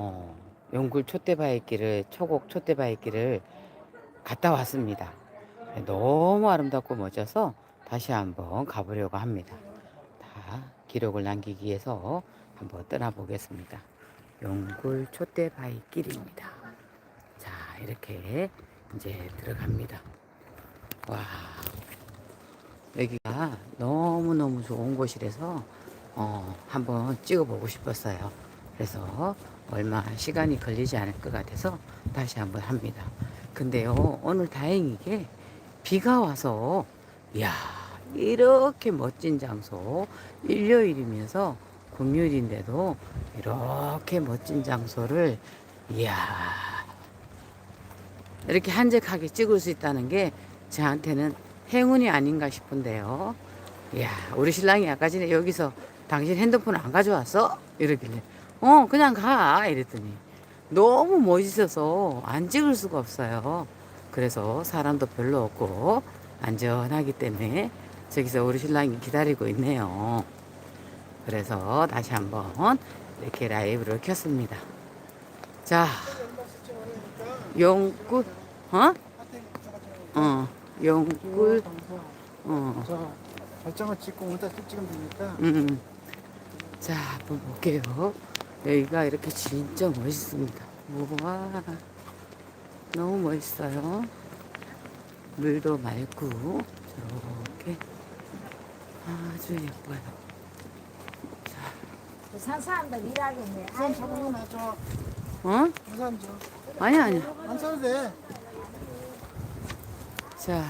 어, 용굴 촛대바위길을 초곡 촛대바위길을 갔다 왔습니다. 너무 아름답고 멋져서 다시 한번 가보려고 합니다. 다 기록을 남기기 위해서 한번 떠나보겠습니다. 용굴 촛대바위길입니다. 자, 이렇게 이제 들어갑니다. 와, 여기가 너무너무 좋은 곳이라서 어, 한번 찍어보고 싶었어요. 그래서 얼마 시간이 걸리지 않을 것 같아서 다시 한번 합니다. 근데요, 오늘 다행이게 비가 와서, 이야, 이렇게 멋진 장소, 일요일이면서 금요일인데도 이렇게 멋진 장소를, 이야, 이렇게 한적하게 찍을 수 있다는 게 저한테는 행운이 아닌가 싶은데요. 이야, 우리 신랑이 아까 전에 여기서 당신 핸드폰 안 가져왔어? 이러길래, 어, 그냥 가. 이랬더니, 너무 멋있어서 안 찍을 수가 없어요. 그래서 사람도 별로 없고, 안전하기 때문에 저기서 우리 신랑이 기다리고 있네요. 그래서 다시 한번 이렇게 라이브를 켰습니다. 자, 용굴, 어? 어, 용굴, 어, 자, 발장을 찍고 쭉 찍으면 되니까. 음. 자, 한번 볼게요. 여기가 이렇게 진짜 멋있습니다. 우와, 너무 멋있어요. 물도 맑고, 저렇게 아주 예뻐요. 산 사람들 일하겠네. 우산 잡으면 나죠. 어? 우산 줘. 아니, 아니. 안 써도 돼. 자,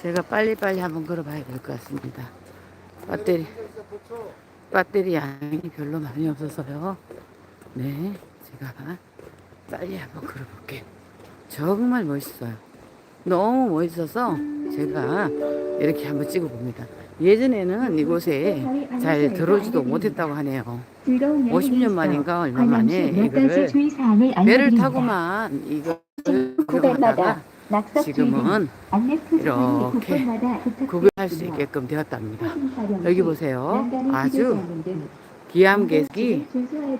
제가 빨리빨리 한번 걸어봐야 될 것 같습니다. 배터리, 배터리 양이 별로 많이 없어서요. 네, 제가 빨리 한번 걸어볼게요. 정말 멋있어요. 너무 멋있어서 제가 이렇게 한번 찍어봅니다. 예전에는 이곳에 잘 들어오지도 못했다고 하네요. 50년 만인가 얼마 만에 이거를 배를 타고만 이걸 들어가다가 지금은 이렇게 구경할 수 있게끔 되었답니다. 여기 보세요. 아주 기암괴석이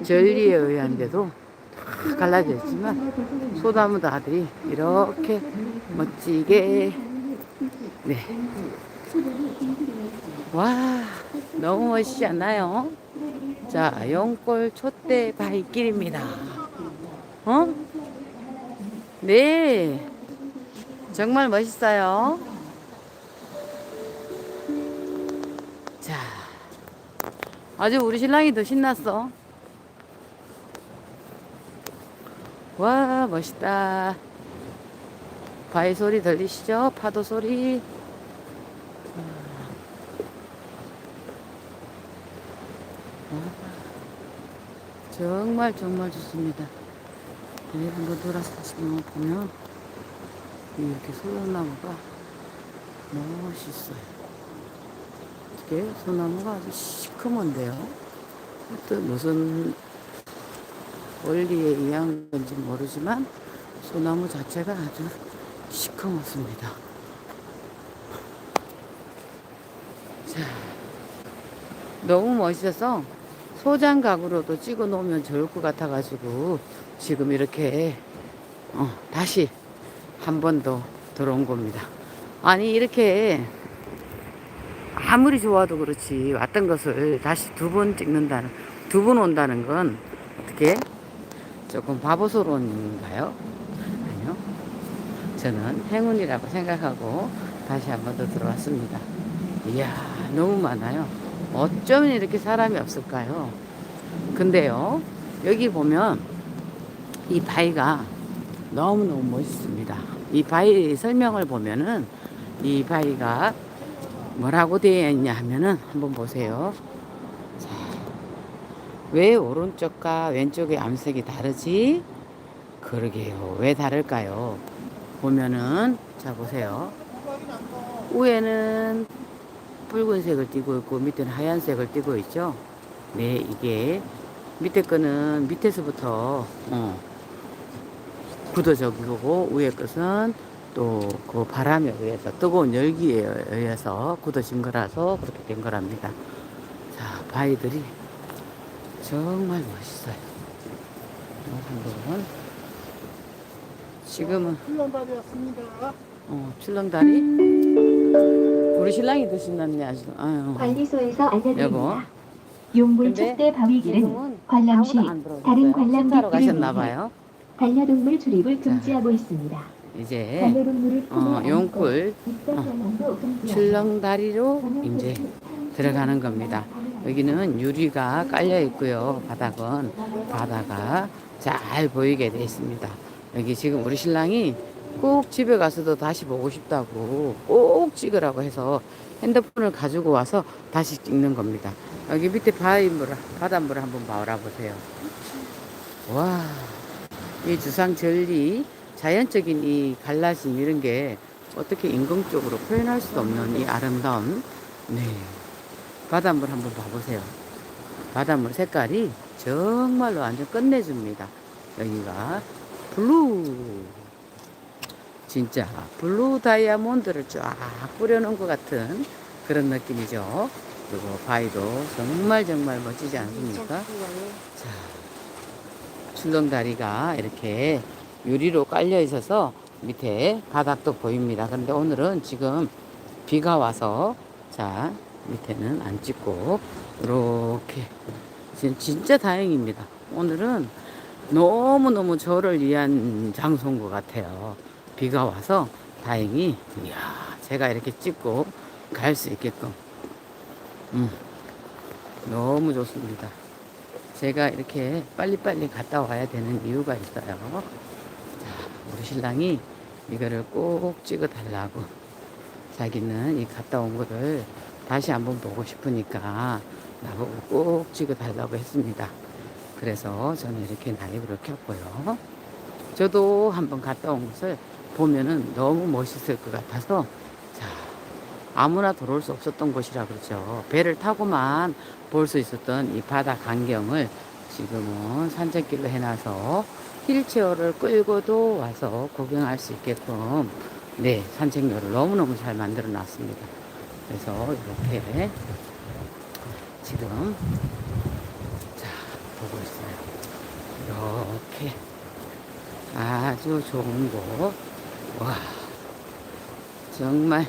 전리에 의한 데도 다 갈라져 있지만 소나무들이 이렇게 멋지게 네. 와 너무 멋있지 않나요? 자 용골 촛대 발길입니다. 어? 네. 정말 멋있어요. 자, 아주 우리 신랑이 더 신났어. 와, 멋있다. 바위 소리 들리시죠? 파도 소리. 정말 정말 좋습니다. 네, 한번 돌아서 보면 이렇게 소나무가 멋있어요. 이게 소나무가 아주 시커먼데요. 또 무슨 원리에 의한 건지 모르지만 소나무 자체가 아주 시커멓습니다. 자, 너무 멋있어서 소장각으로도 찍어 놓으면 좋을 것 같아가지고 지금 이렇게 어, 다시 한 번 더 들어온 겁니다. 아니 이렇게 아무리 좋아도 그렇지 왔던 것을 다시 두 번 찍는다는 두 번 온다는 건 어떻게 조금 바보스러운가요? 아니요. 저는 행운이라고 생각하고 다시 한 번 더 들어왔습니다. 이야 너무 많아요. 어쩌면 이렇게 사람이 없을까요? 근데요 여기 보면 이 바위가 너무너무 멋있습니다. 이 바위 설명을 보면은 이 바위가 뭐라고 되어 있냐 하면은 한번 보세요. 자, 왜 오른쪽과 왼쪽의 암색이 다르지? 그러게요. 왜 다를까요? 보면은 자 보세요. 위에는 붉은색을 띠고 있고 밑에는 하얀색을 띠고 있죠. 네, 이게 밑에 거는 밑에서부터 어, 굳어져 거고 위에 것은 또 그 바람에 의해서 뜨거운 열기에 의해서 굳어진 거라서 그렇게 된 거랍니다. 자, 바위들이 정말 멋있어요. 한번 지금은 훈련발이었습니다. 어, 출렁다리 우리 신랑이 더 신났네 아주 아유. 관리소에서 여보. 알려드립니다. 근데 촉대 바위길은 관람 시. 다른 관람 식사로 객들을 가셨나 봐요 반려동물 출입을 금지하고 있습니다. 이제 반려동물을 품에 어, 용굴 금지합니다. 출렁다리로 이제 들어가는 겁니다. 여기는 유리가 깔려 있고요. 바닥은 바다가 잘 보이게 돼 있습니다. 여기 지금 우리 신랑이 꼭 집에 가서도 다시 보고 싶다고 꼭 찍으라고 해서 핸드폰을 가지고 와서 다시 찍는 겁니다. 여기 밑에 바위물, 바닷물 한번 바라보세요. 와, 이 주상 절리, 자연적인 이 갈라짐 이런 게 어떻게 인공적으로 표현할 수 없는 이 아름다운, 네. 바닷물 한번 봐보세요. 바닷물 색깔이 정말로 완전 끝내줍니다. 여기가 블루. 진짜 블루 다이아몬드를 쫙 뿌려놓은 것 같은 그런 느낌이죠. 그리고 바위도 정말 정말 멋지지 않습니까? 자, 출렁다리가 이렇게 유리로 깔려 있어서 밑에 바닥도 보입니다. 그런데 오늘은 지금 비가 와서 자 밑에는 안 찍고 이렇게 진짜 다행입니다. 오늘은 너무너무 저를 위한 장소인 것 같아요. 비가 와서 다행히 이야 제가 이렇게 찍고 갈 수 있게끔 음, 너무 좋습니다. 제가 이렇게 빨리빨리 갔다 와야 되는 이유가 있어요. 자, 우리 신랑이 이거를 꼭 찍어 달라고. 자기는 이 갔다 온 거를 다시 한번 보고 싶으니까 나보고 꼭 찍어 달라고 했습니다. 그래서 저는 이렇게 라이브를 켰고요. 저도 한번 갔다 온 것을 보면은 너무 멋있을 것 같아서 자, 아무나 들어올 수 없었던 곳이라 그러죠. 배를 타고만 볼 수 있었던 이 바다 광경을 지금은 산책길로 해놔서 휠체어를 끌고도 와서 구경할 수 있게끔 네 산책로를 너무너무 잘 만들어 놨습니다. 그래서 이렇게 지금 자 보고 있어요. 이렇게 아주 좋은 곳. 와 정말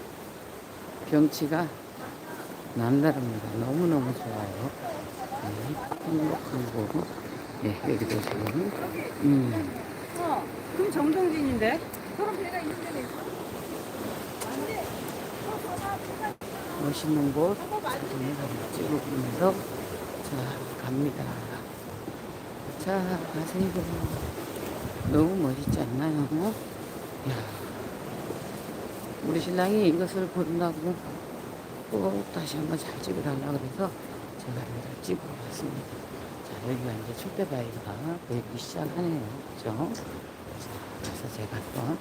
경치가 남다릅니다. 너무너무 좋아요. 네, 행복한 곳. 네, 여기도 지금, 음, 어, 그럼 정동진인데? 멋있는 곳 사진을 한번 찍어보면서 자, 갑니다. 자, 가세요. 너무 멋있지 않나요? 야 우리 신랑이 이것을 본다고 꼭 다시 한번 잘 찍어달라 그래서 제가 이걸 찍어 왔습니다. 자, 여기가 이제 촛대바위가 보이기 시작하네요. 그죠? 자, 그래서 제가 한번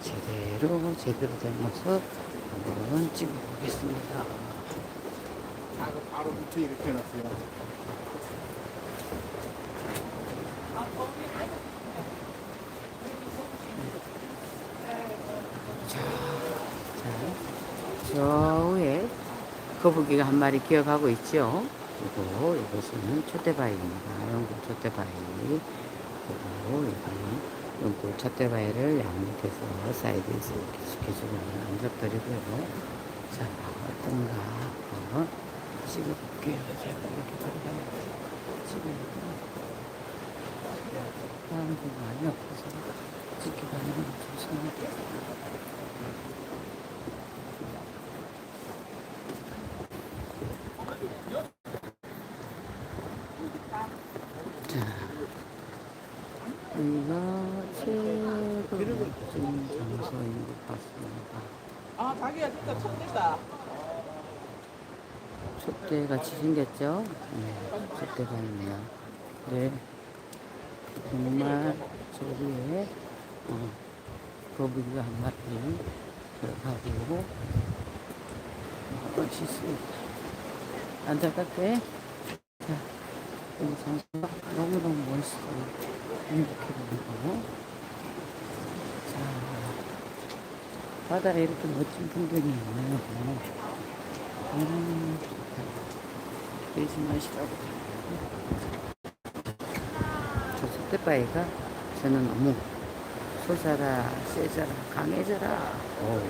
제대로, 제대로 된 모습 한번 찍어보겠습니다. 바로, 바로 밑에 이렇게 해놨어요. 저 위에 거북이가 한 마리 기어가고 있죠. 그리고 이것은 촛대바위입니다. 영국 촛대바위. 그리고 여기는 영국 촛대바위를 양밑에서 사이드에서 이렇게 지켜주는 암석들이고요. 자, 어떤가 한번 찍어볼게요. 제가 이렇게 찍으니까 사람들이 많이 없어서 건 좋습니다. 자, 여기가 최고 멋진 장소인 것 같습니다. 아, 자기가 진짜 천재다. 촛대 같이 생겼죠? 네, 촛대가 있네요. 네, 정말 저기에 어, 거북이가 한 마리 들어가고 멋있습니다. 앉아갈게. 자, 이 장소가 너무너무 멋있어요. 행복해 보이고. 자, 바다에 이렇게 멋진 풍경이 있네요. 음. 빼지 마시라고. 좋습니다. 뜻바이가 저는 너무 솟아라, 세져라, 강해져라. 오,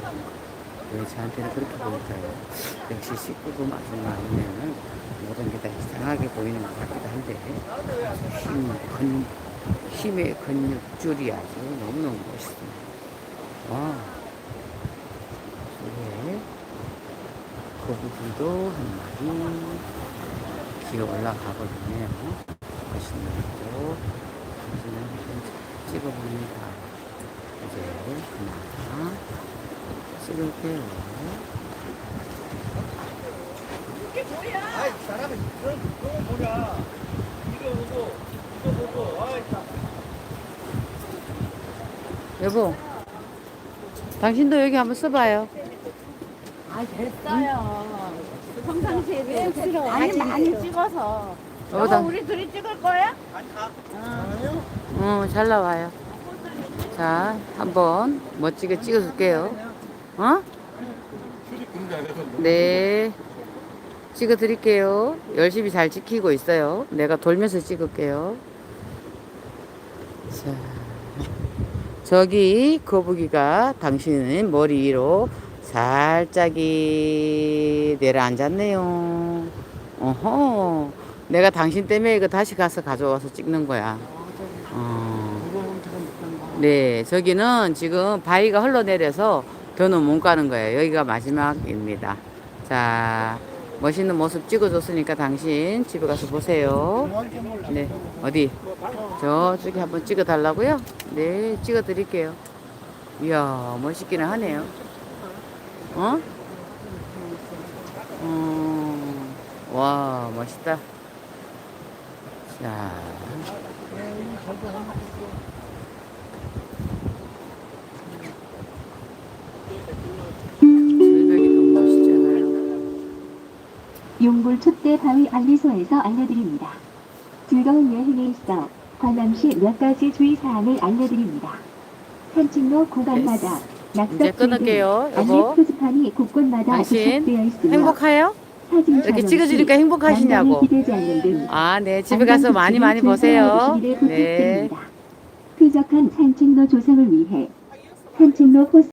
왜 저한테는 그렇게 보일까요? 역시 19금 아줌마이면은 모든 게 다 이상하게 보이는 것 같기도 한데 힘, 근, 힘의 근육줄이 아주 너무너무 멋있습니다. 와, 이게 거북이도 한 마리 기어 올라가거든요. 멋있는 것도 사진을 한번 찍어봅니다. 이제 하나 찍을게요. 아이 사람이 그런 그런 뭐냐 이거 보고 이거 보고 아이 참. 여보, 당신도 여기 한번 써봐요. 아 됐어요. 평상시에 비해서 많이 많이 찍어서. 여보, 어, 당, 우리 둘이 찍을 거야? 아니요? 어, 잘 나와요. 자, 한번 멋지게 찍어줄게요. 어? 네. 찍어 드릴게요. 열심히 잘 지키고 있어요. 내가 돌면서 찍을게요. 자. 저기 거북이가 당신은 머리 위로 살짝이 내려앉았네요. 어허. 내가 당신 때문에 이거 다시 가서 가져와서 찍는 거야. 어. 네, 저기는 지금 바위가 흘러내려서 더는 못 가는 거예요. 여기가 마지막입니다. 자, 멋있는 모습 찍어줬으니까 당신 집에 가서 보세요. 네, 어디? 저쪽에 한번 찍어 달라고요? 네, 찍어 드릴게요. 이야, 멋있기는 하네요. 어? 음, 와, 멋있다. 자. 용불 촛대 바위 안리소에서 알려드립니다. 즐거운 여행에 있어 관람 시 몇 가지 주의사항을 알려드립니다. 산책로 구간마다 이제 끊을게요, 표지판이 곳곳마다 당신 부착되어 있으며 행복해요? 사진 이렇게 찍어주니까 시 행복하시냐고. 난방이 기대지 않는 등 아, 네. 집에 가서 많이 많이 보세요. 네. 쾌적한 산책로 조성을 위해 산책로 포스